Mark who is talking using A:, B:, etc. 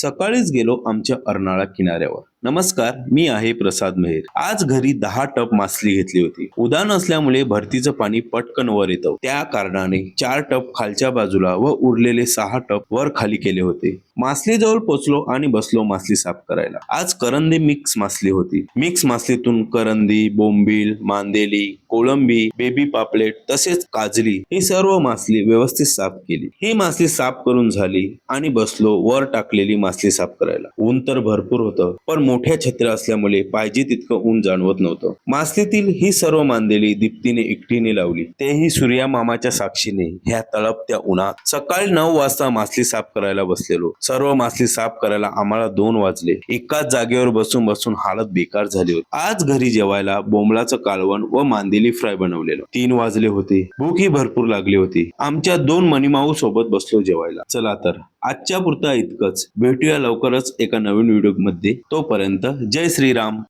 A: सकाळीच गेलो आमच्या अर्नाळा किनाऱ्यावर. नमस्कार मी आहे प्रसाद मेहर. आज घरी दहा टप मासली घेतली होती. उदान असल्यामुळे भरतीचं पाणी पटकन वर येतं. त्या कारणाने चार टप खालच्या बाजूला व उरलेले सहा टप वर खाली केले होते. मासली जवळ पोचलो आणि बसलो मासली साफ करायला. आज करंदी मिक्स मासली होती. मिक्स मासलीतून करंदी बोंबील मांदेली कोळंबी बेबी पापलेट तसेच काजली ही सर्व मासली व्यवस्थित साफ केली. ही मासली साफ करून झाली आणि बसलो वर टाकलेली मासली साफ करायला. ऊन तर भरपूर होतं पण मोठ्या छत्र्या असल्यामुळे पाहिजे तितकं ऊन जाणवत नव्हतं. मासलीतील ही सर्व मांदेली दीप्तीने एकटीने लावली. तेही सूर्या मामाच्या साक्षीने ह्या तळपत्या उन्हात. सकाळी नऊ वाजता मासली साफ करायला बसलेलो. सर्व मासली साफ करायला आम्हाला दोन वाजले. एकाच जागेवर बसून बसून हालत बेकार झाली होती. आज घरी जेवायला बोंबलाचं कालवण व मांदेली फ्राय बनवलेलं. तीन वाजले होते. भूक ही भरपूर लागली होती. आमच्या दोन मणिमाऊ सोबत बसलो जेवायला. चला तर आजच्या पुरता इतकंच. भेटूया लवकरच एका नवीन व्हिडिओमध्ये तोपर्यंत तोपर्यंत जय श्रीराम.